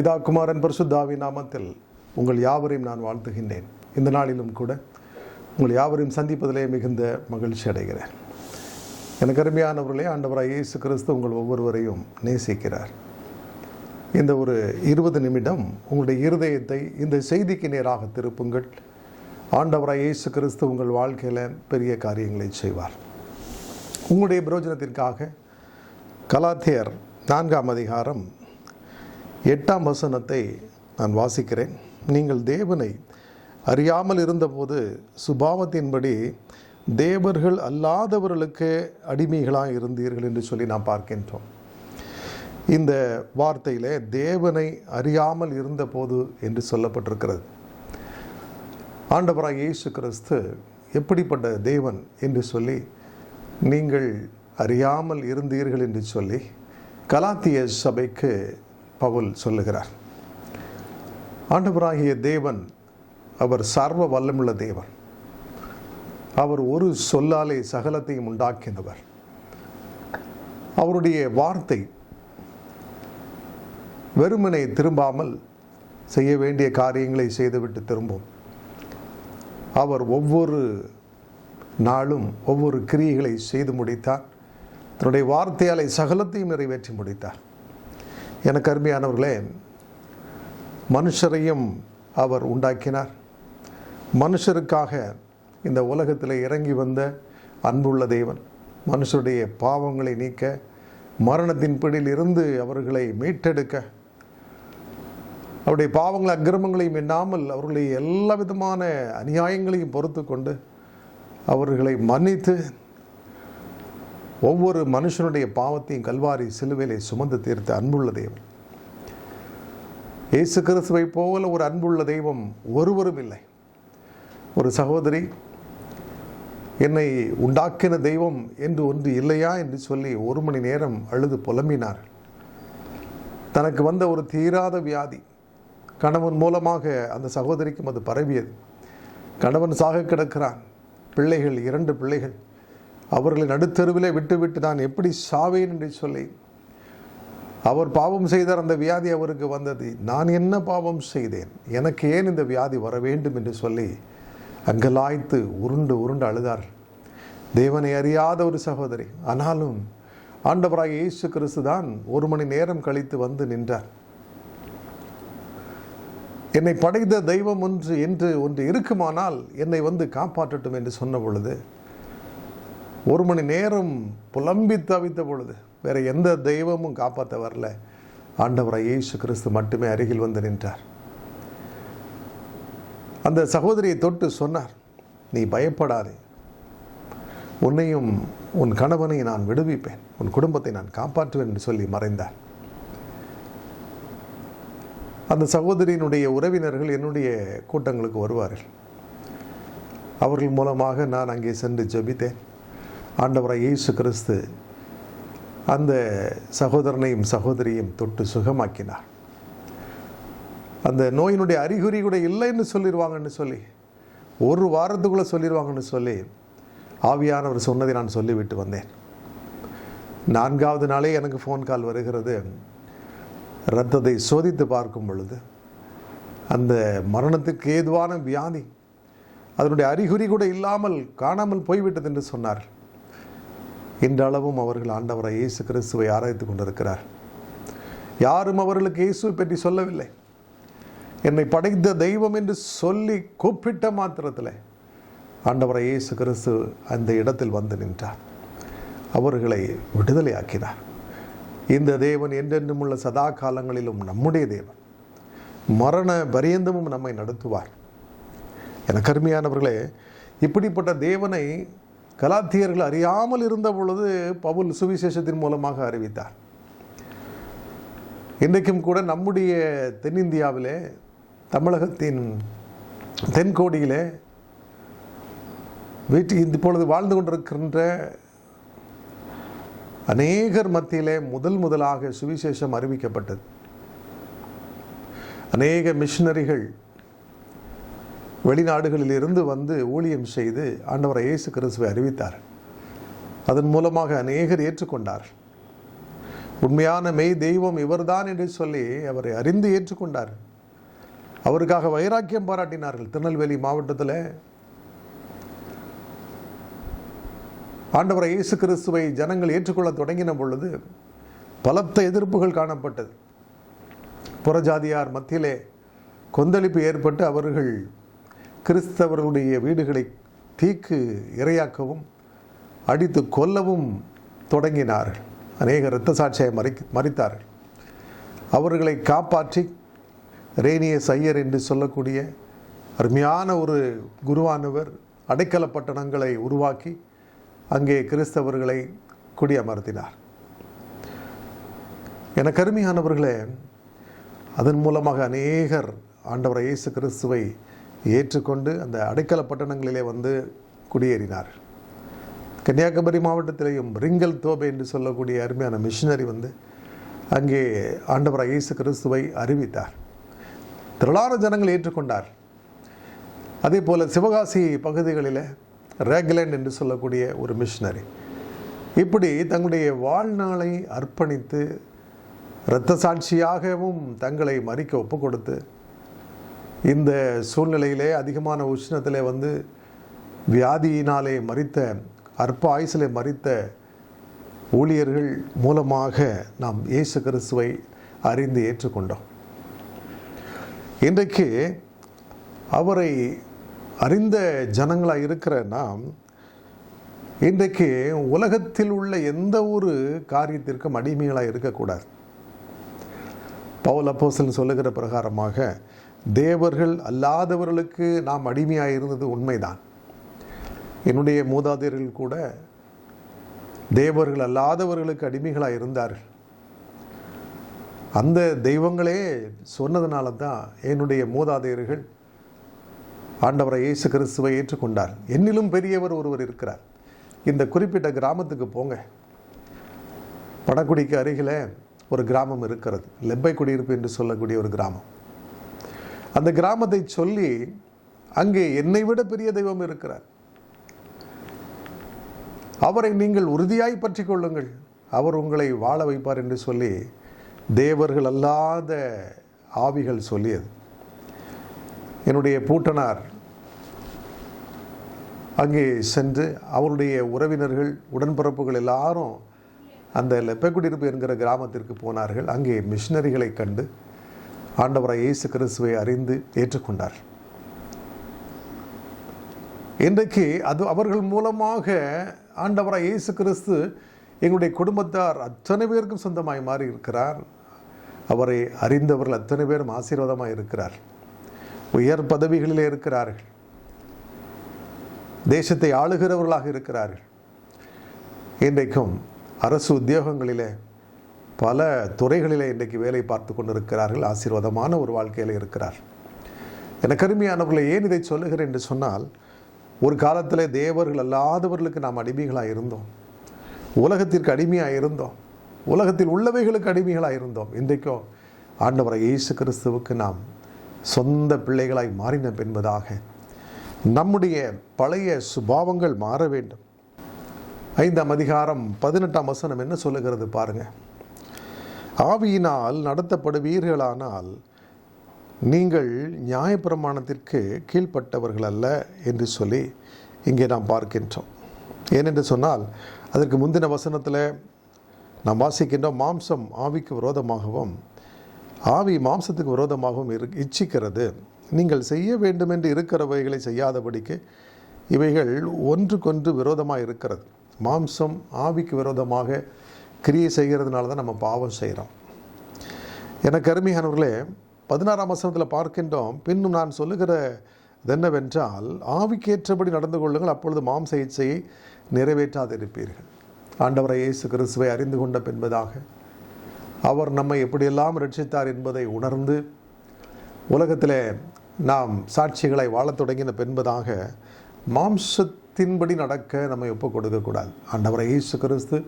பிதா குமாரன் பரிசுத்தாவி நாமத்தில் உங்கள் யாவரையும் நான் வாழ்த்துகின்றேன். இந்த நாளிலும் கூட உங்கள் யாவரையும் சந்திப்பதிலே மிகுந்த மகிழ்ச்சி அடைகிறேன். எனக்கு அருமையானவர்களே ஆண்டவராக இயேசு கிறிஸ்து உங்கள் ஒவ்வொருவரையும் நேசிக்கிறார். இந்த ஒரு இருபது நிமிடம் உங்களுடைய இருதயத்தை இந்த செய்திக்கு நேராக திருப்புங்கள். ஆண்டவராக இயேசு கிறிஸ்து உங்கள் வாழ்க்கையில் பெரிய காரியங்களை செய்வார். உங்களுடைய பிரயோஜனத்திற்காக கலாத்தியர் நான்காம் அதிகாரம் எட்டாம் வசனத்தை நான் வாசிக்கிறேன். நீங்கள் தேவனை அறியாமல் இருந்தபோது சுபாவத்தின்படி தேவர்கள் அல்லாதவர்களுக்கு அடிமைகளாக இருந்தீர்கள் என்று சொல்லி நாம் பார்க்கின்றோம். இந்த வார்த்தையில் தேவனை அறியாமல் இருந்தபோது என்று சொல்லப்பட்டிருக்கிறது. ஆண்டவராக இயேசு கிறிஸ்து எப்படிப்பட்ட தேவன் என்று சொல்லி நீங்கள் அறியாமல் இருந்தீர்கள் என்று சொல்லி கலாத்திய சபைக்கு பவுல் சொல்லுகிறார். ஆண்டவராகிய தேவன் அவர் சர்வ வல்லமுள்ள தேவன். அவர் ஒரு சொல்லாலே சகலத்தையும் உண்டாக்கினவர். அவருடைய வார்த்தை வெறுமனை திரும்பாமல் செய்ய வேண்டிய காரியங்களை செய்துவிட்டு திரும்பும். அவர் ஒவ்வொரு நாளும் ஒவ்வொரு கிரியைகளை செய்து முடித்தார். தன்னுடைய வார்த்தையாலை சகலத்தையும் நிறைவேற்றி முடித்தார். எனக்கு அருமையானவர்களே மனுஷரையும் அவர் உண்டாக்கினார். மனுஷருக்காக இந்த உலகத்தில் இறங்கி வந்த அன்புள்ள தேவன் மனுஷருடைய பாவங்களை நீக்க மரணத்தின் பிடியில் இருந்து அவர்களை மீட்டெடுக்க அவருடைய பாவங்கள் அக்கிரமங்களையும் எண்ணாமல் அவர்களுடைய எல்லா விதமான அநியாயங்களையும் பொறுத்து கொண்டு அவர்களை மன்னித்து ஒவ்வொரு மனுஷனுடைய பாவத்தையும் கல்வாரி சிலுவையிலே சுமந்து தீர்த்த அன்புள்ள தெய்வம் இயேசு கிறிஸ்துவை போல ஒரு அன்புள்ள தெய்வம் ஒருவரும் இல்லை. ஒரு சகோதரி என்னை உண்டாக்கின தெய்வம் என்று ஒன்று இல்லையா என்று சொல்லி ஒரு மணி நேரம் அழுது புலம்பினார். தனக்கு வந்த ஒரு தீராத வியாதி கணவன் மூலமாக அந்த சகோதரிக்கும் அது பரவியது. கணவன் சாக கிடக்கிறான். பிள்ளைகள் இரண்டு பிள்ளைகள். அவர்களை நடுத்தருவிலே விட்டுவிட்டு நான் எப்படி சாவேன் என்று சொல்லி அவர் பாவம் செய்தார் அந்த வியாதி அவருக்கு வந்தது. நான் என்ன பாவம் செய்தேன்? எனக்கு ஏன் இந்த வியாதி வர வேண்டும் என்று சொல்லி அங்கலாய்த்து உருண்டு உருண்டு அழுதார். தேவனை அறியாத ஒரு சகோதரி. ஆனாலும் ஆண்டவராக இயேசு கிறிஸ்து தான் ஒரு மணி நேரம் கழித்து வந்து நின்றார். என்னை படைத்த தெய்வம் ஒன்று என்று ஒன்று இருக்குமானால் என்னை வந்து காப்பாற்றட்டும் என்று சொன்ன பொழுது ஒரு மணி நேரம் புலம்பி தவித்த பொழுது வேறு எந்த தெய்வமும் காப்பாற்ற வரல. ஆண்டவராக இயேசு கிறிஸ்து மட்டுமே அருகில் வந்து நின்றார். அந்த சகோதரியை தொட்டு சொன்னார் நீ பயப்படாதே. உன்னையும் உன் கணவனை நான் விடுவிப்பேன். உன் குடும்பத்தை நான் காப்பாற்றுவேன் என்று சொல்லி மறைந்தார். அந்த சகோதரியினுடைய உறவினர்கள் என்னுடைய கூட்டங்களுக்கு வருவார்கள். அவர்கள் மூலமாக நான் அங்கே சென்று ஜபித்தேன். ஆண்டவராக இயேசு கிறிஸ்து அந்த சகோதரனையும் சகோதரியும் தொட்டு சுகமாக்கினார். அந்த நோயினுடைய அறிகுறி கூட இல்லைன்னு சொல்லிடுவாங்கன்னு சொல்லி ஒரு வாரத்துக்குள்ளே சொல்லிடுவாங்கன்னு சொல்லி ஆவியானவர் சொன்னதை நான் சொல்லிவிட்டு வந்தேன். நான்காவது நாளே எனக்கு ஃபோன் கால் வருகிறது. இரத்தத்தை சோதித்து பார்க்கும் பொழுது அந்த மரணத்துக்கு ஏதுவான வியாதி அதனுடைய அறிகுறி கூட இல்லாமல் காணாமல் போய்விட்டது என்று சொன்னார். இன்றளவும் அவர்கள் ஆண்டவரை இயேசு கிறிஸ்துவை ஆராய்த்து கொண்டிருக்கிறார். யாரும் அவர்களுக்கு இயேசுவை பற்றி சொல்லவில்லை. என்னை படைத்த தெய்வம் என்று சொல்லி கூப்பிட்ட மாத்திரத்தில் ஆண்டவரை இயேசு கிறிஸ்து அந்த இடத்தில் வந்து நின்றார். அவர்களை விடுதலை ஆக்கினார் இந்த தேவன் என்றென்றும் உள்ள சதா காலங்களிலும் நம்முடைய தேவன் மரண பரியந்தமும் நம்மை நடத்துவார். என கருமையானவர்களே இப்படிப்பட்ட தேவனை கலாத்தியர்கள் அறியாமல் இருந்த பொழுது பவுல் சுவிசேஷத்தின் மூலமாக அறிவித்தார். இன்றைக்கும் கூட நம்முடைய தென்னிந்தியாவிலே தமிழகத்தின் தென்கோடியிலே வீட்டு இப்பொழுது வாழ்ந்து கொண்டிருக்கின்ற அநேகர் மத்தியிலே முதல் முதலாக சுவிசேஷம் அறிவிக்கப்பட்டது. அநேக மிஷினரிகள் வெளிநாடுகளில் இருந்து வந்து ஊழியம் செய்து ஆண்டவரை இயேசு கிறிஸ்துவை அறிவித்தார். அதன் மூலமாக அநேகர் ஏற்றுக்கொண்டார். உண்மையான மெய் தெய்வம் இவர்தான் என்று சொல்லி அவரை அறிந்து ஏற்றுக்கொண்டார். அவருக்காக வைராக்கியம் பாராட்டினார்கள் திருநெல்வேலி மாவட்டத்தில். ஆண்டவரை இயேசு கிறிஸ்துவை ஜனங்கள் ஏற்றுக்கொள்ள தொடங்கின பொழுது பலத்த எதிர்ப்புகள் காணப்பட்டது. புறஜாதியார் மத்தியிலே கொந்தளிப்பு ஏற்பட்டு அவர்கள் கிறிஸ்தவர்களுடைய வீடுகளை தீக்கு இரையாக்கவும் அடித்து கொல்லவும் தொடங்கினார்கள். அநேக இரத்த சாட்சியை மறி மறித்தார்கள். அவர்களை காப்பாற்றி ரேனியஸ் ஐயர் என்று சொல்லக்கூடிய அருமையான ஒரு குருவானவர் அடைக்கல பட்டணங்களை உருவாக்கி அங்கே கிறிஸ்தவர்களை குடியமர்த்தினார். என கருமையானவர்களே அதன் மூலமாக அநேகர் ஆண்டவர் இயேசு கிறிஸ்துவை ஏற்றுக்கொண்டு அந்த அடைக்கல பட்டணங்களிலே வந்து குடியேறினார். கன்னியாகுமரி மாவட்டத்திலேயும் ரிங்கல் தோபை என்று சொல்லக்கூடிய அருமையான மிஷினரி வந்து அங்கே ஆண்டவர் இயேசு கிறிஸ்துவை அறிவித்தார். திரளான ஜனங்கள் ஏற்றுக்கொண்டார். அதே போல் சிவகாசி பகுதிகளில் ரேக்லேண்ட் என்று சொல்லக்கூடிய ஒரு மிஷினரி இப்படி தங்களுடைய வாழ்நாளை அர்ப்பணித்து இரத்த சாட்சியாகவும் தங்களை மறிக்க ஒப்பு கொடுத்து இந்த சூழ்நிலையிலே அதிகமான உஷ்ணத்தில் வந்து வியாதியினாலே மறித்த அற்ப ஆயுசிலே மறித்த ஊழியர்கள் மூலமாக நாம் இயேசு கிறிஸ்துவை அறிந்து ஏற்றுக்கொண்டோம். இன்றைக்கு அவரை அறிந்த ஜனங்களாக இருக்கிற நாம் இன்றைக்கு உலகத்தில் உள்ள எந்த ஒரு காரியத்திற்கும் அடிமைகளாக இருக்கக்கூடாது. பவுல் அப்போசல் சொல்லுகிற பிரகாரமாக தேவர்கள் அல்லாதவர்களுக்கு நாம் அடிமையாக இருந்தது உண்மைதான். என்னுடைய மூதாதையர்கள் கூட தேவர்கள் அல்லாதவர்களுக்கு அடிமைகளாக இருந்தார்கள். அந்த தெய்வங்களே சொன்னதுனால தான் என்னுடைய மூதாதையர்கள் ஆண்டவரை இயேசு கிறிஸ்துவை ஏற்றுக்கொண்டார். என்னிலும் பெரியவர் ஒருவர் இருக்கிறார். இந்த குறிப்பிட்ட கிராமத்துக்கு போங்க. படக்குடிக்கு அருகில் ஒரு கிராமம் இருக்கிறது. லெப்பை குடியிருப்பு என்று சொல்லக்கூடிய ஒரு கிராமம். அந்த கிராமத்தை சொல்லி அங்கே என்னை விட பெரிய தெய்வம் இருக்கிறார். அவரை நீங்கள் உறுதியாய் பற்றி கொள்ளுங்கள். அவர் உங்களை வாழ வைப்பார் என்று சொல்லி தேவர்கள் அல்லாத ஆவிகள் சொல்லியது. என்னுடைய பூட்டனார் அங்கே சென்று அவருடைய உறவினர்கள் உடன்பிறப்புகள் எல்லாரும் அந்த லெப்பக்குடியிருப்பு என்கிற கிராமத்திற்கு போனார்கள். அங்கே மிஷினரிகளை கண்டு ஆண்டவராய் இயேசு கிறிஸ்துவை அறிந்து ஏற்றுக்கொண்டார். இன்றைக்கு அது அவர்கள் மூலமாக ஆண்டவராய் இயேசு கிறிஸ்து எங்களுடைய குடும்பத்தார் அத்தனை பேருக்கும் சொந்தமாய் மாறி இருக்கிறார் அவரை அறிந்தவர்கள் அத்தனை பேரும் ஆசீர்வாதமாக இருக்கிறார். உயர் பதவிகளிலே இருக்கிறார்கள். தேசத்தை ஆளுகிறவர்களாக இருக்கிறார்கள். இன்றைக்கும் அரசு உத்தியோகங்களிலே பல துறைகளிலே இன்றைக்கு வேலை பார்த்து கொண்டிருக்கிறார்கள் ஆசீர்வாதமான ஒரு வாழ்க்கையில் இருக்கிறார். எனக்கு அருமையானவர்களை ஏன் இதை சொல்லுகிறேன் என்று சொன்னால் ஒரு காலத்தில் தேவர்கள் அல்லாதவர்களுக்கு நாம் அடிமைகளாக இருந்தோம். உலகத்திற்கு அடிமையாக இருந்தோம். உலகத்தில் உள்ளவைகளுக்கு அடிமைகளாக இருந்தோம். இன்றைக்கோ ஆண்டவரை இயேசு கிறிஸ்துவுக்கு நாம் சொந்த பிள்ளைகளாய் மாறின என்பதாக. நம்முடைய பழைய சுபாவங்கள் மாற வேண்டும். ஐந்தாம் அதிகாரம் பதினெட்டாம் வசனம் என்ன சொல்லுகிறது பாருங்கள் ஆவியினால் நடத்தப்படுவீர்களானால் நீங்கள் நியாயப்பிரமாணத்திற்கு கீழ்ப்பட்டவர்கள் அல்ல என்று சொல்லி இங்கே நாம் பார்க்கின்றோம். ஏனென்று சொன்னால் அதற்கு முந்தின வசனத்தில் நாம் வாசிக்கின்றோம் மாம்சம் ஆவிக்கு விரோதமாகவும் ஆவி மாம்சத்துக்கு விரோதமாகவும் இரு இச்சிக்கிறது. நீங்கள் செய்ய வேண்டும் என்று இருக்கிறவைகளை செய்யாதபடிக்கு இவைகள் ஒன்றுக்கொன்று விரோதமாக இருக்கிறது. மாம்சம் ஆவிக்கு விரோதமாக கிரியை செய்கிறதுனால தான் நம்ம பாவம் செய்கிறோம் என கருமிகானவர்களே பதினாறாம் வசனத்தில் பார்க்கின்றோம் பின்னும் நான் சொல்லுகிற என்னவென்றால் ஆவிக்கேற்றபடி நடந்து கொள்ளுங்கள் அப்பொழுது மாம்ச இச்சையை நிறைவேற்றாதிருப்பீர்கள். ஆண்டவரை இயேசு கிறிஸ்துவை அறிந்து கொண்ட பின்பதாக. அவர் நம்மை எப்படியெல்லாம் ரட்சித்தார் என்பதை உணர்ந்து உலகத்தில் நாம் சாட்சிகளை வாழத் தொடங்கின பின்பதாக மாம்சத்தின்படி நடக்க நம்மை ஒப்புக் கொடுக்கக்கூடாது ஆண்டவரை இயேசு கிறிஸ்து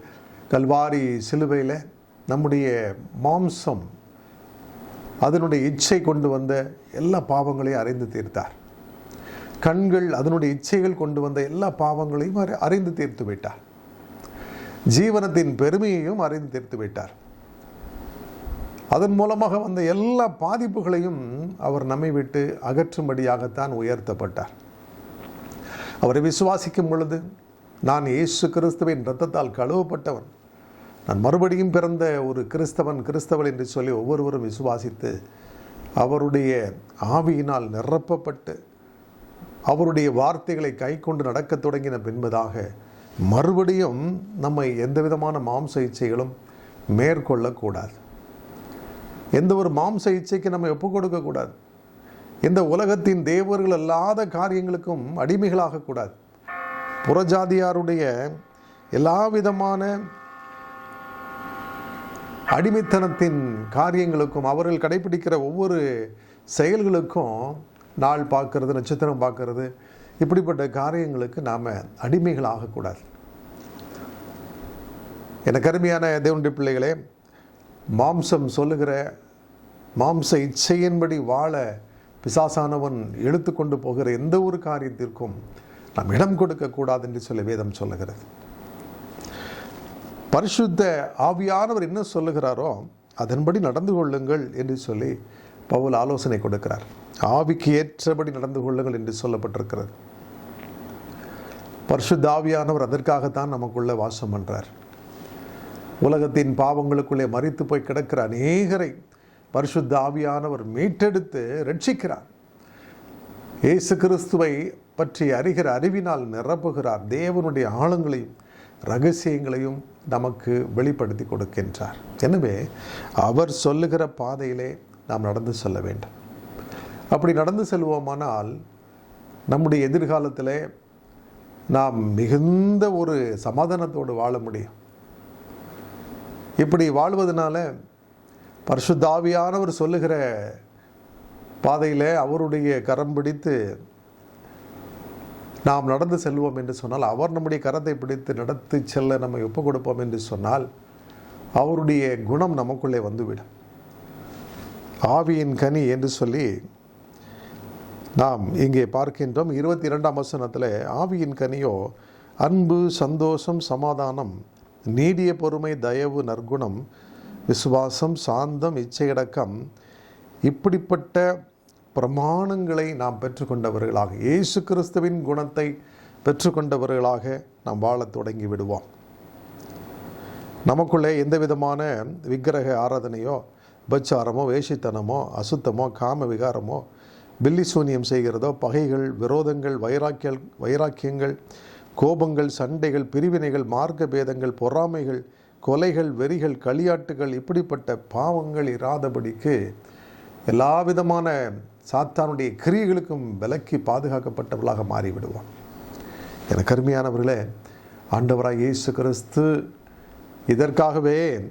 கல்வாரி சிலுவையில் நம்முடைய மாம்சம் அதனுடைய இச்சை கொண்டு வந்த எல்லா பாவங்களையும் அறிந்து தீர்த்தார். கண்கள் அதனுடைய இச்சைகள் கொண்டு வந்த எல்லா பாவங்களையும் அறி- அறிந்து தீர்த்து விட்டார். ஜீவனத்தின் பெருமையையும் அறிந்து தீர்த்து விட்டார். அதன் மூலமாக வந்த எல்லா பாதிப்புகளையும் அவர் நம்மை விட்டு அகற்றும்படியாகத்தான் உயர்த்தப்பட்டார். அவரை விசுவாசிக்கும் பொழுது நான் இயேசு கிறிஸ்துவின் இரத்தத்தால் கழுவப்பட்டவன். நான் மறுபடியும் பிறந்த ஒரு கிறிஸ்தவன் கிறிஸ்தவன் என்று சொல்லி ஒவ்வொருவரும் விசுவாசித்து அவருடைய ஆவியினால் நிரப்பப்பட்டு அவருடைய வார்த்தைகளை கை கொண்டு நடக்கத் தொடங்கின பின்பதாக மறுபடியும் நம்மை எந்த விதமான மாம்ச இச்சைகளும் மேற்கொள்ளக்கூடாது எந்த ஒரு மாம்ச இச்சைக்கு நம்ம ஒப்பு கொடுக்கக்கூடாது இந்த உலகத்தின் தேவர்கள் அல்லாத காரியங்களுக்கும் அடிமைகளாகக்கூடாது புறஜாதியாருடைய எல்லா விதமான அடிமைத்தனத்தின் காரியங்களுக்கும் அவர்கள் கடைபிடிக்கிற ஒவ்வொரு செயல்களுக்கும் நாள் பார்க்கறது நட்சத்திரம் பார்க்கறது. இப்படிப்பட்ட காரியங்களுக்கு நாம் அடிமைகள் ஆகக்கூடாது எனக்கு அருமையான தேவனுடைய பிள்ளைகளே மாம்சம் சொல்லுகிற மாம்ச இச்சையின்படி வாழ பிசாசானவன் இழுத்து கொண்டு போகிற எந்த ஒரு காரியத்திற்கும் நாம் இடம் கொடுக்கக்கூடாது என்று சொல்லி வேதம் சொல்லுகிறது. பரிசுத்த ஆவியானவர் என்ன சொல்லுகிறாரோ அதன்படி நடந்து கொள்ளுங்கள் என்று சொல்லி பவுல் ஆலோசனை கொடுக்கிறார். ஆவிக்கு ஏற்றபடி நடந்து கொள்ளுங்கள் என்று சொல்லப்பட்டிருக்கிறது. பரிசுத்த ஆவியானவர் அதற்காகத்தான் நமக்குள்ளே வாசம் பண்ணுறார் உலகத்தின் பாவங்களுக்குள்ளே மறித்து போய் கிடக்கிற அநேகரை பரிசுத்த ஆவியானவர் மீட்டெடுத்து ரட்சிக்கிறார். இயேசு கிறிஸ்துவை பற்றி அறிகிற அறிவினால் நிரப்புகிறார். தேவனுடைய ஆழங்களையும் ரகசியங்களையும் நமக்கு வெளிப்படுத்தி கொடுக்கின்றார். எனவே அவர் சொல்லுகிற பாதையிலே நாம் நடந்து செல்ல வேண்டும். அப்படி நடந்து செல்வோமானால் நம்முடைய எதிர்காலத்தில் நாம் மிகுந்த ஒரு சமாதானத்தோடு வாழ முடியும். இப்படி வாழ்வதனால பரிசுத்தாவியானவர் சொல்லுகிற பாதையில் அவருடைய கரம் பிடித்து நாம் நடந்து செல்வோம் என்று சொன்னால் அவர் நம்முடைய கரத்தை பிடித்து நடத்தி செல்ல நம்மை ஒப்புக் கொடுப்போம் என்று சொன்னால் அவருடைய குணம் நமக்குள்ளே வந்துவிடும். ஆவியின் கனி என்று சொல்லி நாம் இங்கே பார்க்கின்றோம். இருபத்தி இரண்டாம் வசனத்தில் ஆவியின் கனியோ அன்பு சந்தோஷம் சமாதானம் நீடிய பொறுமை தயவு நற்குணம் விசுவாசம் சாந்தம் இச்சையடக்கம் இப்படிப்பட்ட பிரமாணங்களை நாம் பெற்றுக்கொண்டவர்களாக இயேசு கிறிஸ்துவின் குணத்தை பெற்றுக்கொண்டவர்களாக நாம் வாழத் தொடங்கி விடுவோம். நமக்குள்ளே எந்த விதமான விக்கிரக ஆராதனையோ உபச்சாரமோ வேஷித்தனமோ அசுத்தமோ காம விகாரமோ பில்லி சூனியம் செய்கிறதோ பகைகள் விரோதங்கள் வைராக்கியல் வைராக்கியங்கள் கோபங்கள் சண்டைகள் பிரிவினைகள் மார்க்க பேதங்கள் பொறாமைகள் கொலைகள் வெறிகள் களியாட்டுகள் இப்படிப்பட்ட பாவங்கள் இராதபடிக்கு எல்லா விதமான சாத்தானுடைய கிரியைகளுக்கும் விலக்கி பாதுகாக்கப்பட்டவர்களாக மாறிவிடுவோம் எனக்கு அருமையானவர்களே ஆண்டவராய் இயேசு கிறிஸ்து இதற்காகவே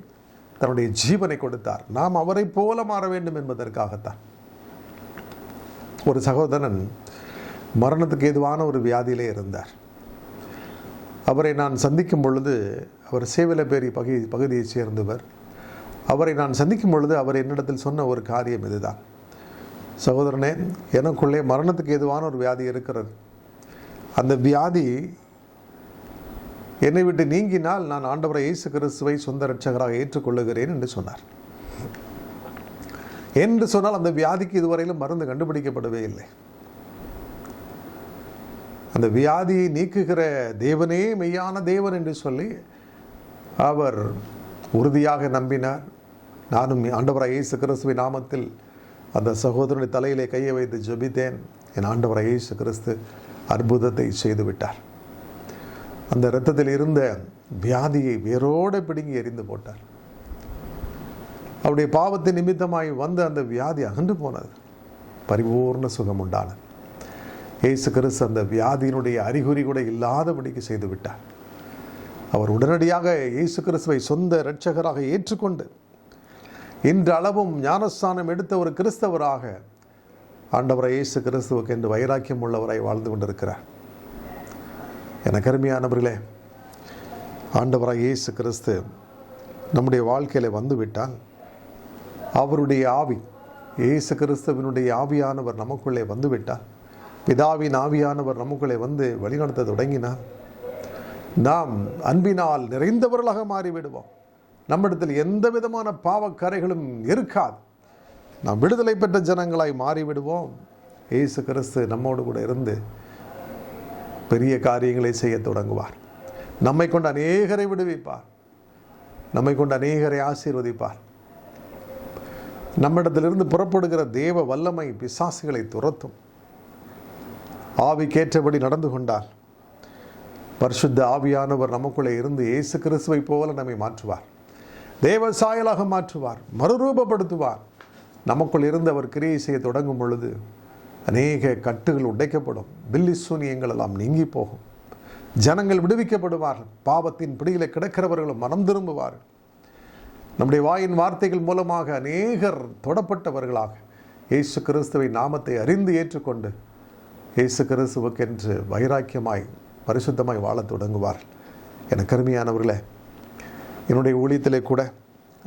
தன்னுடைய ஜீவனை கொடுத்தார். நாம் அவரை போல மாற வேண்டும் என்பதற்காகத்தான். ஒரு சகோதரன் மரணத்துக்கு ஏதுவான ஒரு வியாதியிலே இருந்தார். அவரை நான் சந்திக்கும் பொழுது அவர் சேவலப்பேரி பகுதி பகுதியைச் சேர்ந்தவர். அவரை நான் சந்திக்கும் பொழுது அவர் என்னிடத்தில் சொன்ன ஒரு காரியம் இதுதான். சகோதரனே எனக்குள்ளே மரணத்துக்கு எதுவான ஒரு வியாதி இருக்கிறது. அந்த வியாதி என்னை விட்டு நீங்கினால் நான் ஆண்டவரை இயேசு கிறிஸ்துவை சொந்த ரட்சகராக ஏற்றுக்கொள்ளுகிறேன் என்று சொன்னார். என்று சொன்னால் அந்த வியாதிக்கு இதுவரையிலும் மருந்து கண்டுபிடிக்கப்படவே இல்லை. அந்த வியாதியை நீக்குகிற தேவனே மெய்யான தேவன் என்று சொல்லி அவர் உறுதியாக நம்பினார். நானும் ஆண்டவராக இயேசு கிறிஸ்துவின் நாமத்தில் அந்த சகோதரனுடைய தலையிலே கையை வைத்து ஜெபித்தேன். என் ஆண்டவர் இயேசு கிறிஸ்து அற்புதத்தை செய்து விட்டார் அந்த இரத்தத்தில் இருந்த வியாதியை வேரோடு பிடுங்கி எறிந்து போட்டார். அவருடைய பாவத்தின் நிமித்தமாய் வந்த அந்த வியாதி அகன்று போனது. பரிபூர்ண சுகம் உண்டானது இயேசு கிறிஸ்து அந்த வியாதியினுடைய அறிகுறி கூட இல்லாதபடிக்கு செய்து விட்டார் அவர் உடனடியாக இயேசு கிறிஸ்துவை சொந்த இரட்சகராக ஏற்றுக்கொண்டு இன்றளவும் ஞானஸ்தானம் எடுத்த ஒரு கிறிஸ்தவராக ஆண்டவரை இயேசு கிறிஸ்துவுக்கு என்று வைராக்கியம் உள்ளவராய் வாழ்ந்து கொண்டிருக்கிறார். எனக்கு அருமையானவர்களே ஆண்டவராய் இயேசு கிறிஸ்து நம்முடைய வாழ்க்கையில் வந்துவிட்டால் அவருடைய ஆவி இயேசு கிறிஸ்துவினுடைய ஆவியானவர் நமக்குள்ளே வந்துவிட்டால் பிதாவின் ஆவியானவர் நமக்குள்ளே வந்து வழிநடத்த தொடங்கினால் நாம் அன்பினால் நிறைந்தவர்களாக மாறிவிடுவோம். நம்மிடத்தில் எந்த விதமான பாவக்கரைகளும் இருக்காது. நாம் விடுதலை பெற்ற ஜனங்களாய் மாறிவிடுவோம். இயேசு கிறிஸ்து நம்மோடு கூட இருந்து பெரிய காரியங்களை செய்ய தொடங்குவார். நம்மை கொண்டு அநேகரை விடுவிப்பார். நம்மை கொண்டு அநேகரை ஆசீர்வதிப்பார். நம்மிடத்திலிருந்து புறப்படுகிற தேவ வல்லமை பிசாசுகளை துரத்தும். ஆவிக்கேற்றபடி நடந்து கொண்டால் பரிசுத்த ஆவியானவர் நமக்குள்ளே இருந்து இயேசு கிறிஸ்துவை போல நம்மை மாற்றுவார். தேவ சாயலாக மாற்றுவார் மறுரூபப்படுத்துவார். நமக்குள் இருந்து அவர் கிரியை செய்ய தொடங்கும் பொழுது அநேக கட்டுகள் உடைக்கப்படும் பில்லி சூனியங்கள் எல்லாம் நீங்கி போகும். ஜனங்கள் விடுவிக்கப்படுவார்கள் பாவத்தின் பிடியில் கிடக்கிறவர்களும் மனம் திரும்புவார்கள். நம்முடைய வாயின் வார்த்தைகள் மூலமாக அநேகர் தொடப்பட்டவர்களாக இயேசு கிறிஸ்துவை நாமத்தை அறிந்து ஏற்றுக்கொண்டு இயேசு கிறிஸ்துவுக்கென்று வைராக்கியமாய் பரிசுத்தமாய் வாழத் தொடங்குவார்கள். என கருமையானவர்களே என்னுடைய ஊழியத்திலே கூட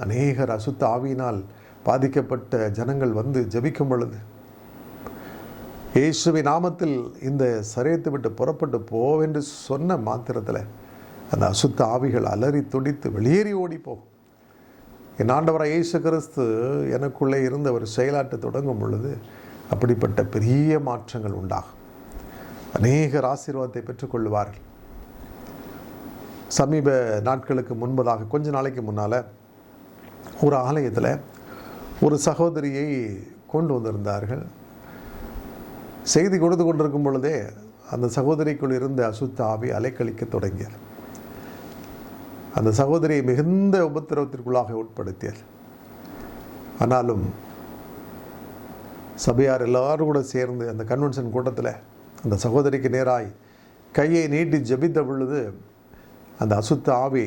அநேகர் அசுத்த ஆவியினால் பாதிக்கப்பட்ட ஜனங்கள் வந்து ஜபிக்கும் பொழுது இயேசுவை நாமத்தில் இந்த சரீரத்தை விட்டு புறப்பட்டு போவென்று சொன்ன மாத்திரத்தில் அந்த அசுத்த ஆவிகள் அலறி துடித்து வெளியேறி ஓடிப்போகும் என் ஆண்டவராக இயேசு கிறிஸ்து எனக்குள்ளே இருந்து அவர் செயலாட்டை தொடங்கும் பொழுது அப்படிப்பட்ட பெரிய மாற்றங்கள் உண்டாகும். அநேகர் ஆசீர்வாதத்தை பெற்றுக்கொள்வார்கள். சமீப நாட்களுக்கு முன்பதாக கொஞ்ச நாளைக்கு முன்னால் ஒரு ஆலயத்தில் ஒரு சகோதரியை கொண்டு வந்திருந்தார்கள். செய்தி கொடுத்து கொண்டிருக்கும் பொழுதே அந்த சகோதரிக்குள் இருந்த அசுத்த ஆவி அலைக்கழிக்க தொடங்கியது. அந்த சகோதரியை மிகுந்த உபத்திரவத்திற்குள்ளாக உட்படுத்தியது. ஆனாலும் சபையார் எல்லாரும் கூட சேர்ந்து அந்த கன்வென்ஷன் கூட்டத்தில் அந்த சகோதரிக்கு நேராய் கையை நீட்டி ஜபித்த பொழுது அந்த அசுத்த ஆவி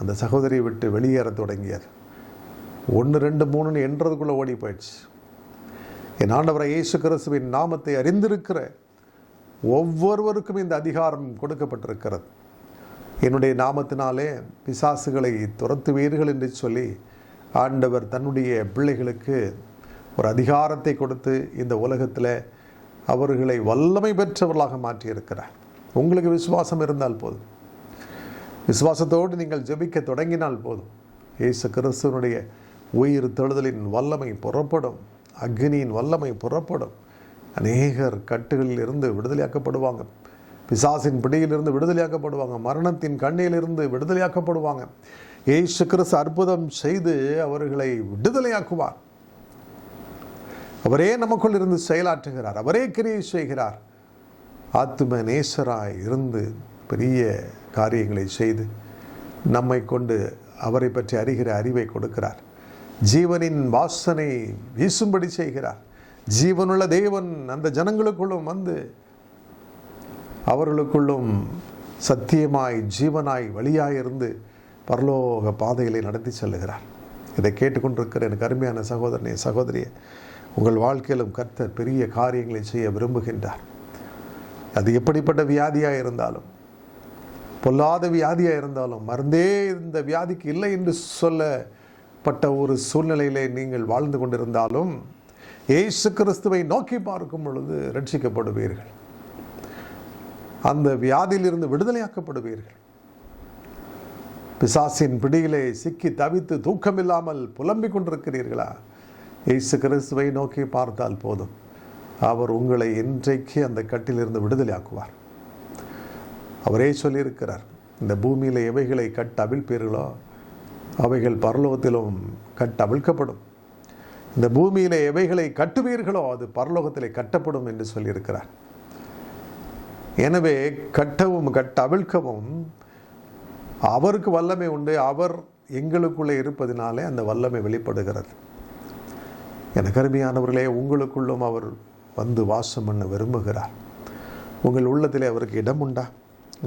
அந்த சகோதரியை விட்டு வெளியேற தொடங்கியது. ஒன்று ரெண்டு மூணுன்னு என்றதுக்குள்ளே ஓடி போயிடுச்சு. என் ஆண்டவரை இயேசு கிறிஸ்துவின் நாமத்தை அறிந்திருக்கிற ஒவ்வொருவருக்கும் இந்த அதிகாரம் கொடுக்கப்பட்டிருக்கிறது. என்னுடைய நாமத்தினாலே பிசாசுகளை துரத்துவீர்கள் என்று சொல்லி ஆண்டவர் தன்னுடைய பிள்ளைகளுக்கு ஒரு அதிகாரத்தை கொடுத்து இந்த உலகத்தில் அவர்களை வல்லமை பெற்றவர்களாக மாற்றியிருக்கிறார். உங்களுக்கு விசுவாசம் இருந்தால் போதும். விசுவாசத்தோடு நீங்கள் ஜெபிக்க தொடங்கினால் போதும். இயேசு கிறிஸ்துவனுடைய உயிர் தெழுதலின் வல்லமை புறப்படும். அக்னியின் வல்லமை புறப்படும். அநேகர் கட்டுகளில் இருந்து விடுதலையாக்கப்படுவாங்க. பிசாசின் பிடியிலிருந்து விடுதலையாக்கப்படுவாங்க. மரணத்தின் கண்ணியிலிருந்து விடுதலையாக்கப்படுவாங்க. ஏசு கிறிஸ்து அற்புதம் செய்து அவர்களை விடுதலையாக்குவார். அவரே நமக்குள் இருந்து செயலாற்றுகிறார். அவரே கிரியை செய்கிறார். ஆத்ம நேசராய் இருந்து பெரிய காரியங்களை செய்து நம்மை கொண்டு அவரை பற்றி அறிகிற அறிவை கொடுக்கிறார். ஜீவனின் வாசனை வீசும்படி செய்கிறார். ஜீவனுள்ள தேவன் அந்த ஜனங்களுக்குள்ளும் வந்து அவர்களுக்குள்ளும் சத்தியமாய் ஜீவனாய் வழியாய் இருந்து பரலோக பாதைகளை நடத்தி செல்லுகிறார். இதை கேட்டுக்கொண்டிருக்கிற எனக்கு அருமையான சகோதரனே சகோதரியை உங்கள் வாழ்க்கையிலும் கர்த்தர் பெரிய காரியங்களை செய்ய விரும்புகின்றார். அது எப்படிப்பட்ட வியாதியாக இருந்தாலும் பொல்லாத வியாதியாக இருந்தாலும் மருந்தே இந்த வியாதிக்கு இல்லை என்று சொல்லப்பட்ட ஒரு சூழ்நிலையிலே நீங்கள் வாழ்ந்து கொண்டிருந்தாலும் ஏசு கிறிஸ்துவை நோக்கி பார்க்கும் பொழுது ரட்சிக்கப்படுவீர்கள். அந்த வியாதியிலிருந்து விடுதலையாக்கப்படுவீர்கள். பிசாசின் பிடியிலே சிக்கி தவித்து தூக்கமில்லாமல் புலம்பிக் கொண்டிருக்கிறீர்களா? இயேசு கிறிஸ்துவை நோக்கி பார்த்தால் போதும். அவர் உங்களை இன்றைக்கு அந்த கட்டிலிருந்து விடுதலையாக்குவார். அவரே சொல்லியிருக்கிறார் இந்த பூமியில் எவைகளை கட்டவிழ்ப்பீர்களோ அவைகள் பரலோகத்திலும் கட்டவிழ்க்கப்படும். இந்த பூமியில் எவைகளை கட்டுவீர்களோ அது பரலோகத்திலே கட்டப்படும் என்று சொல்லியிருக்கிறார். எனவே கட்டவும் கட்ட அவிழ்க்கவும் அவருக்கு வல்லமை உண்டு. அவர் எங்களுக்குள்ளே இருப்பதினாலே அந்த வல்லமை வெளிப்படுகிறது. என கருமையானவர்களே உங்களுக்குள்ளும் அவர் வந்து வாசம் பண்ண விரும்புகிறார். உங்கள் உள்ளத்திலே அவருக்கு இடம் உண்டா?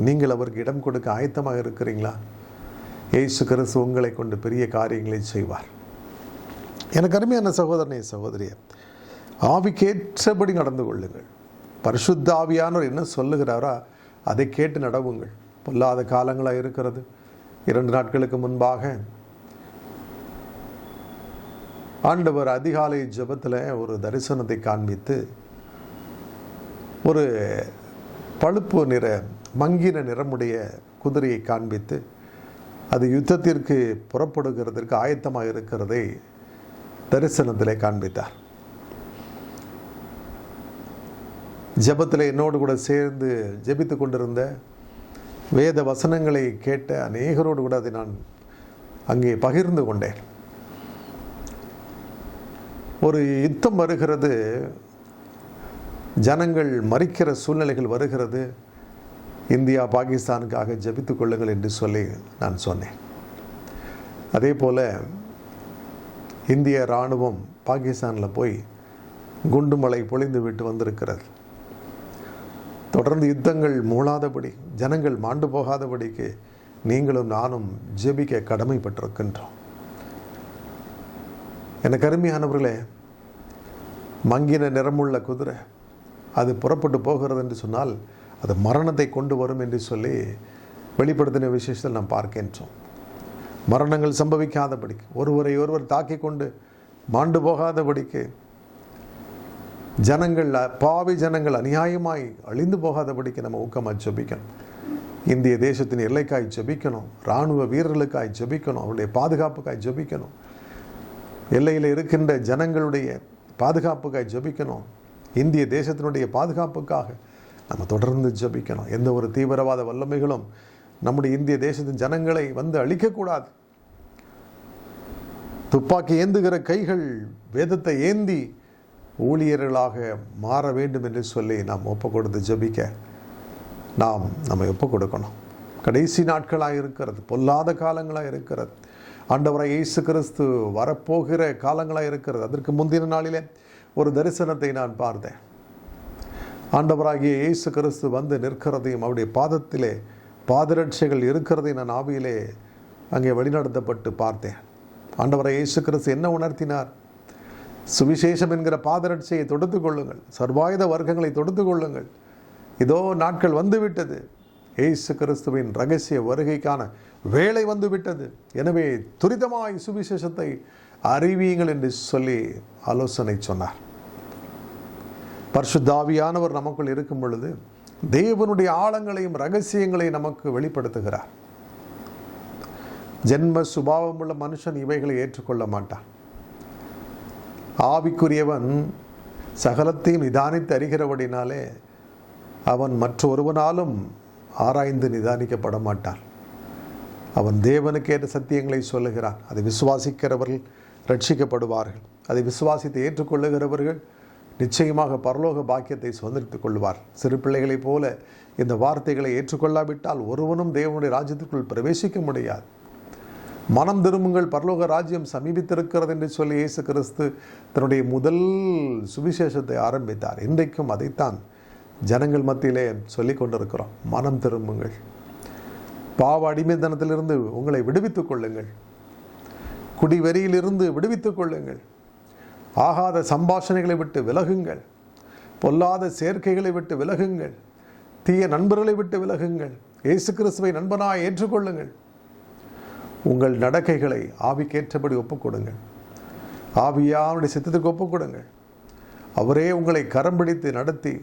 நீங்கள் அவருக்கு இடம் கொடுக்க ஆயத்தமாக இருக்கிறீங்களா? ஏசு கிறிஸ்து உங்களை கொண்டு பெரிய காரியங்களை செய்வார். எனக்கு அருமையான சகோதரனே சகோதரியே ஆவிக்கேற்றபடி நடந்து கொள்ளுங்கள். பரிசுத்த ஆவியானவர் என்ன சொல்லுகிறாரோ அதை கேட்டு நடவுங்கள். பொல்லாத காலங்களாக இருக்கிறது. இரண்டு நாட்களுக்கு முன்பாக ஆண்டவர் அதிகாலை ஜெபத்தில் ஒரு தரிசனத்தை காண்பித்து ஒரு பழுப்பு நிற மங்கின நிறமுடைய குதிரையை காண்பித்து அது யுத்தத்திற்கு புறப்படுகிறதற்கு ஆயத்தமாக இருக்கிறதை தரிசனத்திலே காண்பித்தார். ஜெபத்தில் என்னோடு கூட சேர்ந்து ஜெபித்து கொண்டிருந்த வேத வசனங்களை கேட்ட அநேகரோடு கூட அதை நான் அங்கே பகிர்ந்து கொண்டேன். ஒரு யுத்தம் வருகிறது ஜனங்கள் மறிக்கிற சூழ்நிலைகள் வருகிறது இந்தியா பாகிஸ்தானுக்காக ஜபித்து கொள்ளுங்கள் என்று சொல்லி நான் சொன்னேன். அதே போல் இந்திய இராணுவம் பாகிஸ்தானில் போய் குண்டுமலை பொழிந்து விட்டு வந்திருக்கிறது. தொடர்ந்து யுத்தங்கள் மூழாதபடி ஜனங்கள் மாண்டு போகாதபடிக்கு நீங்களும் நானும் ஜெபிக்க கடமைப்பட்டிருக்கின்றோம். எனக்கு அருமையானவர்களே மங்கின நிறமுள்ள குதிரை அது புறப்பட்டு போகிறது என்று சொன்னால் அது மரணத்தை கொண்டு வரும் என்று சொல்லி வெளிப்படுத்தின விசேஷத்தில் நாம் பார்க்கின்றோம். மரணங்கள் சம்பவிக்காதபடிக்கு ஒருவரை ஒருவர் தாக்கி கொண்டு மாண்டு போகாதபடிக்கு ஜனங்கள் பாவி ஜனங்கள் அநியாயமாய் அழிந்து போகாதபடிக்கு நம்ம ஊக்கமாக ஜபிக்கணும். இந்திய தேசத்தின் எல்லைக்காய் ஜபிக்கணும் இராணுவ வீரர்களுக்காய் ஜபிக்கணும் அவருடைய பாதுகாப்புக்காய் ஜபிக்கணும். எல்லையில் இருக்கின்ற ஜனங்களுடைய பாதுகாப்புக்காய் ஜபிக்கணும். இந்திய தேசத்தினுடைய பாதுகாப்புக்காக நம்ம தொடர்ந்து ஜெபிக்கணும். எந்த ஒரு தீவிரவாத வல்லமைகளும் நம்முடைய இந்திய தேசத்தின் ஜனங்களை வந்து அழிக்கக்கூடாது. துப்பாக்கி ஏந்துகிற கைகள் வேதத்தை ஏந்தி ஊழியர்களாக மாற வேண்டும் என்று சொல்லி நாம் ஒப்பு கொடுத்து ஜெபிக்க நாம் நம்ம ஒப்பு கொடுக்கணும். கடைசி நாட்களாக இருக்கிறது பொல்லாத காலங்களாக இருக்கிறது. ஆண்டவரை இயேசு கிறிஸ்து வரப்போகிற காலங்களாக இருக்கிறது. அதற்கு முந்தின நாளிலே ஒரு தரிசனத்தை நான் பார்த்தேன். ஆண்டவராகிய இயேசு கிறிஸ்து வந்து நிற்கிறதையும் அவருடைய பாதத்திலே பாதரட்சைகள் இருக்கிறதை நான் ஆவியிலே அங்கே வழிநடத்தப்பட்டு பார்த்தேன். ஆண்டவரை இயேசு கிறிஸ்து என்ன உணர்த்தினார்? சுவிசேஷம் என்கிற பாதரட்சையை தொடுத்து கொள்ளுங்கள். சர்வாயுத வர்க்கங்களை தொடுத்து கொள்ளுங்கள். இதோ நாட்கள் வந்துவிட்டது. ஏசு கிறிஸ்துவின் ரகசிய வருகைக்கான வேலை வந்துவிட்டது. எனவே துரிதமாய் சுவிசேஷத்தை அறிவியுங்கள் என்று சொல்லி ஆலோசனை சொன்னார். பர்சுத்தாவியானவர் நமக்குள் இருக்கும் பொழுது தேவனுடைய ஆழங்களையும் ரகசியங்களையும் நமக்கு வெளிப்படுத்துகிறார். ஜென்ம சுபாவமுள்ள மனுஷன் இவைகளை ஏற்றுக்கொள்ள மாட்டான். ஆவிக்குரியவன் சகலத்தையும் நிதானித்து அறிகிறபடினாலே அவன் மற்றொருவனாலும் ஆராய்ந்து நிதானிக்கப்பட மாட்டான். அவன் தேவனுக்கேற்ற சத்தியங்களை சொல்லுகிறான். அதை விசுவாசிக்கிறவர்கள் ரட்சிக்கப்படுவார்கள். அதை விசுவாசித்து ஏற்றுக்கொள்ளுகிறவர்கள் நிச்சயமாக பரலோக பாக்கியத்தை சுதந்திரித்துக் கொள்வார். சிறு பிள்ளைகளைப் போல இந்த வார்த்தைகளை ஏற்றுக்கொள்ளாவிட்டால் ஒருவனும் தேவனுடைய ராஜ்யத்திற்குள் பிரவேசிக்க முடியாது. மனம் திரும்புங்கள் பரலோக ராஜ்யம் சமீபித்திருக்கிறது என்று சொல்லி இயேசு கிறிஸ்து தன்னுடைய முதல் சுவிசேஷத்தை ஆரம்பித்தார். இன்றைக்கும் அதைத்தான் ஜனங்கள் மத்தியிலே சொல்லிக் கொண்டிருக்கிறோம். மனம் திரும்புங்கள். பாவ அடிமைத்தனத்திலிருந்து உங்களை விடுவித்துக் கொள்ளுங்கள். குடிவெறியிலிருந்து விடுவித்துக் கொள்ளுங்கள். ஆகாத சம்பாஷணைகளை விட்டு விலகுங்கள். பொல்லாத சேர்க்கைகளை விட்டு விலகுங்கள். தீய நண்பர்களை விட்டு விலகுங்கள். இயேசு கிறிஸ்துவை நண்பனாய் ஏற்றுக்கொள்ளுங்கள். உங்கள் நடக்கைகளை ஆவிக்கேற்றபடி ஒப்புக்கொடுங்கள். ஆவியானுடைய சித்தத்துக்கு ஒப்புக்கொடுங்கள். அவரே உங்களை கரம் பிடித்து நடத்தி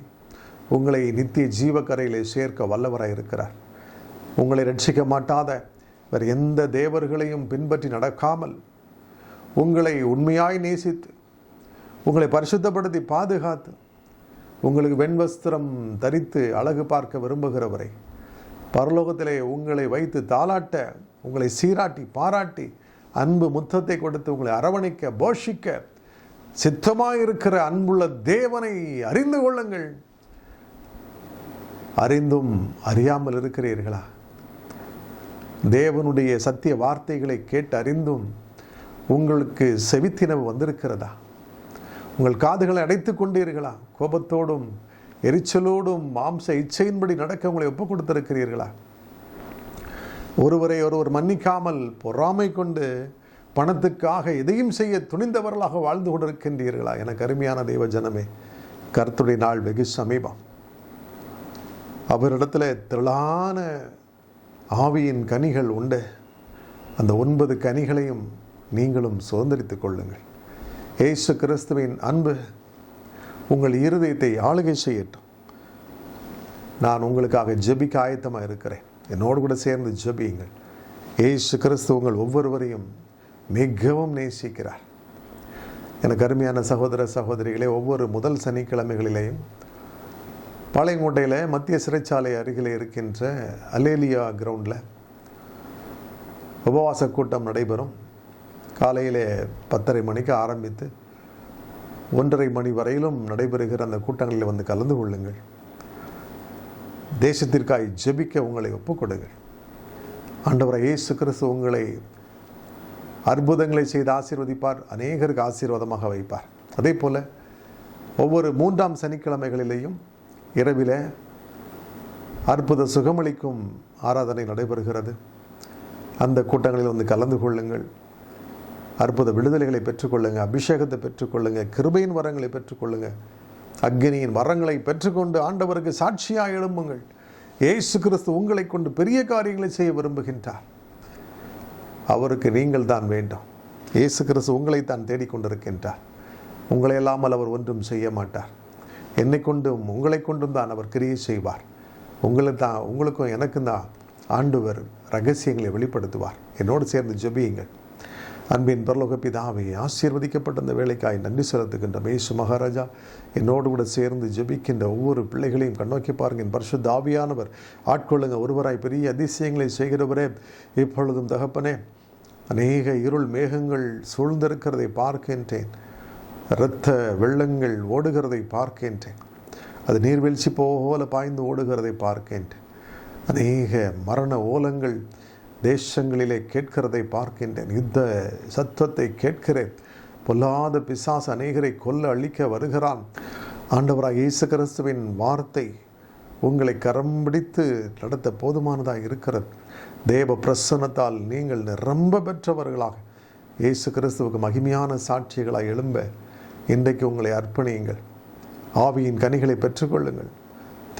உங்களை நித்திய ஜீவக்கரையிலே சேர்க்க வல்லவராக இருக்கிறார். உங்களை ரட்சிக்க மாட்டாத வேறு எந்த தேவர்களையும் பின்பற்றி நடக்காமல் உங்களை உண்மையாய் நேசித்து உங்களை பரிசுத்தப்படுத்தி பாதுகாத்து உங்களுக்கு வெண்வஸ்திரம் தரித்து அழகு பார்க்க விரும்புகிறவரை பரலோகத்திலே உங்களை வைத்து தாளாட்ட உங்களை சீராட்டி பாராட்டி அன்பு முத்தத்தை கொடுத்து உங்களை அரவணைக்க போஷிக்க சித்தமாயிருக்கிற அன்புள்ள தேவனை அறிந்து கொள்ளுங்கள். அறிந்தும் அறியாமல் இருக்கிறீர்களா? தேவனுடைய சத்திய வார்த்தைகளை கேட்டு அறிந்தும் உங்களுக்கு செவித்தினவு வந்திருக்கிறதா? உங்கள் காதுகளை அடைத்து கொண்டீர்களா? கோபத்தோடும் எரிச்சலோடும் மாம்ச இச்சையின்படி நடக்க உங்களை ஒப்புக் கொடுத்திருக்கிறீர்களா? ஒருவரை ஒருவர் மன்னிக்காமல் பொறாமை கொண்டு பணத்துக்காக எதையும் செய்ய துணிந்தவர்களாக வாழ்ந்து கொண்டிருக்கின்றீர்களா? எனக்கு அருமையான தெய்வ ஜனமே கருத்துடைய நாள் வெகு சமீபம். அவரிடத்துல திரளான ஆவியின் கனிகள் உண்டு. அந்த ஒன்பது கனிகளையும் நீங்களும் சுதந்திரித்துக் கொள்ளுங்கள். ஏசு கிறிஸ்துவின் அன்பு உங்கள் இருதயத்தை ஆளுகை செய்யட்டும். நான் உங்களுக்காக ஜெபிக்க ஆயத்தமாக இருக்கிறேன். என்னோடு கூட சேர்ந்து ஜெபியுங்கள். ஏசு கிறிஸ்து உங்கள் ஒவ்வொருவரையும் மிகவும் நேசிக்கிறார். எனக்கு அருமையான சகோதர சகோதரிகளே ஒவ்வொரு முதல் சனிக்கிழமைகளிலேயும் பாளையங்கோட்டையில் மத்திய சிறைச்சாலை அருகில் இருக்கின்ற அலேலியா கிரவுண்டில் உபவாச கூட்டம் நடைபெறும். காலையிலே பத்தரை மணிக்கு ஆரம்பித்து ஒன்றரை மணி வரையிலும் நடைபெறுகிற அந்த கூட்டங்களில் வந்து கலந்து கொள்ளுங்கள். தேசத்திற்காய் ஜெபிக்க உங்களை ஒப்புக்கொடுங்கள். ஆண்டவரை இயேசு கிறிஸ்து உங்களை அற்புதங்களை செய்து ஆசீர்வதிப்பார் அநேகருக்கு ஆசீர்வாதமாக வைப்பார். அதே போல் ஒவ்வொரு மூன்றாம் சனிக்கிழமைகளிலேயும் இரவில் அற்புத சுகமளிக்கும் ஆராதனை நடைபெறுகிறது. அந்த கூட்டங்களில் வந்து கலந்து கொள்ளுங்கள். அற்புத விடுதலைகளை பெற்றுக்கொள்ளுங்கள் அபிஷேகத்தை பெற்றுக்கொள்ளுங்கள் கிருபையின் வரங்களை பெற்றுக்கொள்ளுங்கள் அக்னியின் வரங்களை பெற்றுக்கொண்டு ஆண்டவருக்கு சாட்சியாக எழும்புங்கள். ஏசு கிறிஸ்து உங்களை கொண்டு பெரிய காரியங்களை செய்ய விரும்புகின்றார். அவருக்கு நீங்கள் தான் வேண்டும். இயேசு கிறிஸ்து உங்களை தான் தேடிக்கொண்டிருக்கின்றார் உங்களை இல்லாமல் அவர் ஒன்றும் செய்ய மாட்டார். என்னை கொண்டும் உங்களை கொண்டும் தான் அவர் கிரியை செய்வார். உங்களை தான் உங்களுக்கும் எனக்கும் தான் ஆண்டவர் ரகசியங்களை வெளிப்படுத்துவார். என்னோடு சேர்ந்து ஜெபியுங்கள். அன்பின் பரலோக பிதாவை ஆசீர்வதிக்கப்பட்ட அந்த வேலைக்காய் நன்றி செலுத்துகின்ற மேசு மகாராஜா. என்னோடு கூட சேர்ந்து ஜெபிக்கின்ற ஒவ்வொரு பிள்ளைகளையும் கண்ணோக்கி பாருங்கள். என் தாவியானவர் ஆட்கொள்ளுங்க. ஒருவராய் பெரிய அதிசயங்களை செய்கிறவரே இப்பொழுதும் தகப்பனே அநேக இருள் மேகங்கள் சூழ்ந்திருக்கிறதை பார்க்கின்றேன். இரத்த வெள்ளங்கள் ஓடுகிறதை பார்க்கின்றேன். அது நீர்வீழ்ச்சி போல பாய்ந்து ஓடுகிறதை பார்க்கின்றேன். அநேக மரண ஓலங்கள் தேசங்களிலே கேட்கிறதை பார்க்கின்றேன். யுத்த சத்துவத்தை கேட்கிறேன். பொல்லாத பிசாசு அநேகரை கொல்ல அழிக்க வருகிறான். ஆண்டவராக இயேசு கிறிஸ்துவின் வார்த்தை உங்களை கரம் பிடித்து நடத்த போதுமானதாக இருக்கிறது. தேவ பிரசன்னத்தால் நீங்கள் நிரம்ப பெற்றவர்களாக இயேசு கிறிஸ்துவுக்கு மகிமையான சாட்சிகளாக எழும்ப இன்றைக்கு உங்களை அர்ப்பணியுங்கள். ஆவியின் கனிகளை பெற்றுக்கொள்ளுங்கள்.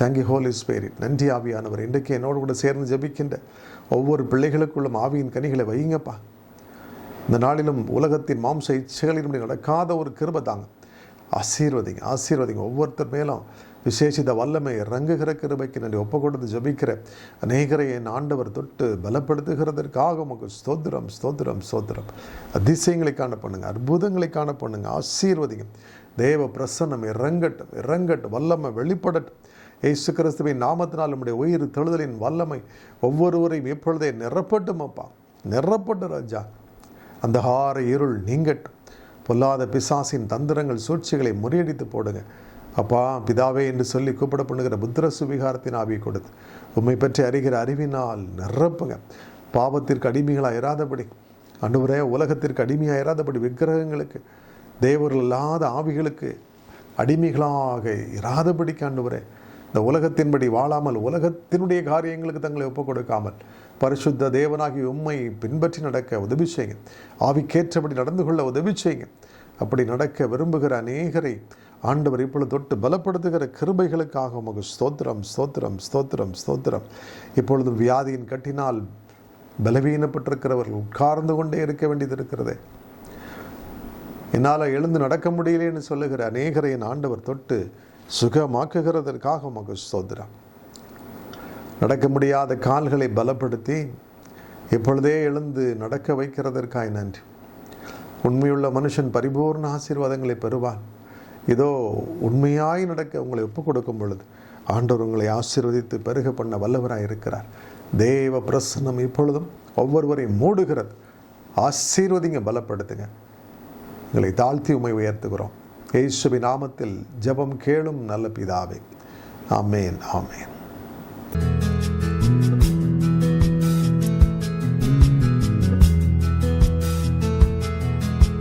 தேங்க்யூ ஹோலி ஸ்பேரிட் நன்றி ஆவியானவர். இன்றைக்கு என்னோடு கூட சேர்ந்து ஜபிக்கின்ற ஒவ்வொரு பிள்ளைகளுக்குள்ளும் ஆவியின் கனிகளை வையுங்கப்பா இந்த நாளிலும் உலகத்தின் மாம்ச இச்சைகளின்படி நடக்காத ஒரு கிருபை தாங்க. ஆசீர்வதிங்க ஆசீர்வதிங்க. ஒவ்வொருத்தர் மேலும் விசேஷித வல்லமை இறங்குகிற கிருபைக்கு நன்றி. ஒப்பு கொடுத்து ஜபிக்கிற அநேகரை என் ஆண்டவர் தொட்டு பலப்படுத்துகிறதற்காக உமக்கு ஸ்தோத்திரம் ஸ்தோத்திரம் ஸ்தோத்திரம். அதிசயங்களை காண பண்ணுங்க அற்புதங்களை காண பண்ணுங்க. ஆசீர்வதிங்க. தேவ பிரசன்னம் இறங்கட்டும் இறங்கட்டும். வல்லமை வெளிப்படட்டும். இயேசு கிறிஸ்துவின் நாமத்தினால் நம்முடைய உயிர் தெழுதலின் வல்லமை ஒவ்வொருவரையும் எப்பொழுதே நிரப்பட்டும் அப்பா. நிரப்பட்டு ராஜா. அந்த ஹார இருள் நீங்கட்டும். பொல்லாத பிசாசின் தந்திரங்கள் சூழ்ச்சிகளை முறியடித்து போடுங்க. அப்பா பிதாவே என்று சொல்லி கூப்பிட பண்ணுகிற புத்திர சுவிகாரத்தின் ஆவி கொடுத்து உண்மை பற்றி அறிகிற அறிவினால் நிரப்புங்க. பாவத்திற்கு அடிமைகளாக இராதபடி அன்றுவரே உலகத்திற்கு அடிமையாக இராதபடி விக்கிரகங்களுக்கு தேவர்கள் இல்லாத ஆவிகளுக்கு அடிமைகளாக இராதபடிக்கு அன்றுவரே இந்த உலகத்தின்படி வாழாமல் உலகத்தினுடைய காரியங்களுக்கு தங்களை ஒப்புக் கொடுக்காமல் பரிசுத்த தேவனாகி உண்மை பின்பற்றி நடக்க உதவி செய்யுங்க. ஆவிக்கேற்றபடி நடந்து கொள்ள உதவி செய்யுங்க. அப்படி நடக்க விரும்புகிற அநேகரை ஆண்டவர் இப்பொழுது தொட்டு பலப்படுத்துகிற கிருபைகளுக்காக உமக்கு ஸ்தோத்திரம் ஸ்தோத்திரம் ஸ்தோத்திரம் ஸ்தோத்திரம். இப்பொழுது வியாதியின் கட்டினால் பலவீனப்பட்டிருக்கிறவர்கள் உட்கார்ந்து கொண்டே இருக்க வேண்டியது இருக்கிறது. என்னால் எழுந்து நடக்க முடியலேன்னு சொல்லுகிற அநேகரை என் ஆண்டவர் தொட்டு சுகமாக்குகிறதற்காக உமக்கு ஸ்தோத்திரம். நடக்க முடியாத கால்களை பலப்படுத்தி இப்பொழுதே எழுந்து நடக்க வைக்கிறதற்காய் நன்றி. உண்மையுள்ள மனுஷன் பரிபூர்ண ஆசீர்வாதங்களை பெறுவான். இதோ உண்மையாய் நடக்க உங்களை ஒப்புக் கொடுக்கும் பொழுது ஆண்டவர் உங்களை ஆசீர்வதித்து பெருக பண்ண வல்லவராய் இருக்கிறார். தேவ பிரசன்னம் இப்பொழுதும் ஒவ்வொருவரையும் மூடுகிறது. ஆசீர்வதிங்க பலப்படுத்துங்க. உங்களை தாழ்த்தி உமை உயர்த்துகிறோம். இயேசுவின் நாமத்தில் ஜெபம் கேளும் நல்ல பிதாவே. ஆமேன் ஆமேன்.